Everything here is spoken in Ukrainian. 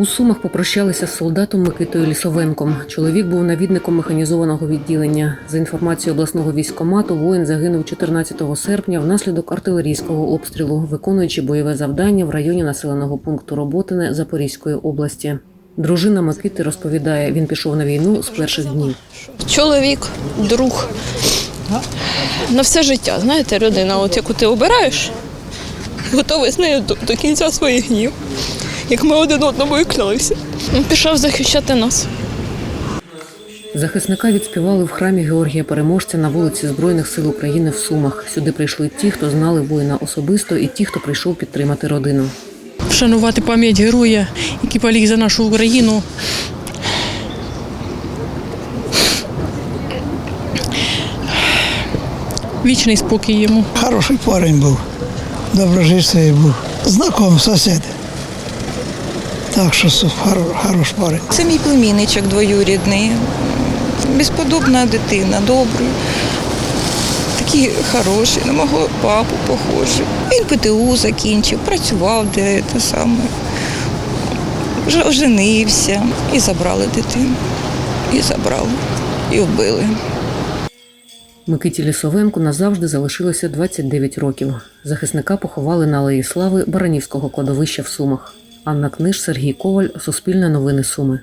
У Сумах попрощалися з солдатом Микитою Лісовенком. Чоловік був навідником механізованого відділення. За інформацією обласного військкомату, воїн загинув 14 серпня внаслідок артилерійського обстрілу, виконуючи бойове завдання в районі населеного пункту Роботине Запорізької області. Дружина Микити розповідає, він пішов на війну з перших днів. чоловік, друг. На все життя, знаєте, людина, от яку ти обираєш, готовий з нею до, до кінця своїх днів. Як ми один одному і клялися. Він пішов захищати нас. Захисника відспівали в храмі Георгія Переможця на вулиці Збройних сил України в Сумах. Сюди прийшли ті, хто знали воїна особисто, і ті, хто прийшов підтримати родину. вшанувати пам'ять героя, який поліг за нашу Україну. Вічний спокій йому. Хороший парень був, доброжитель був. Знаком сусід. Так що су- хоро- хороший парень. Це мій племінничок двоюрідний. Безподобна дитина, добрий. Такий хороший, на мого папу похожий. Він ПТУ закінчив, працював де те саме. Вже оженився і забрали дитину. І забрали, і вбили. Микиті Лісовенку назавжди залишилося 29 років. Захисника поховали на Алеї Слави Баранівського кладовища в Сумах. Анна Книж, Сергій Коваль, Суспільне новини Суми.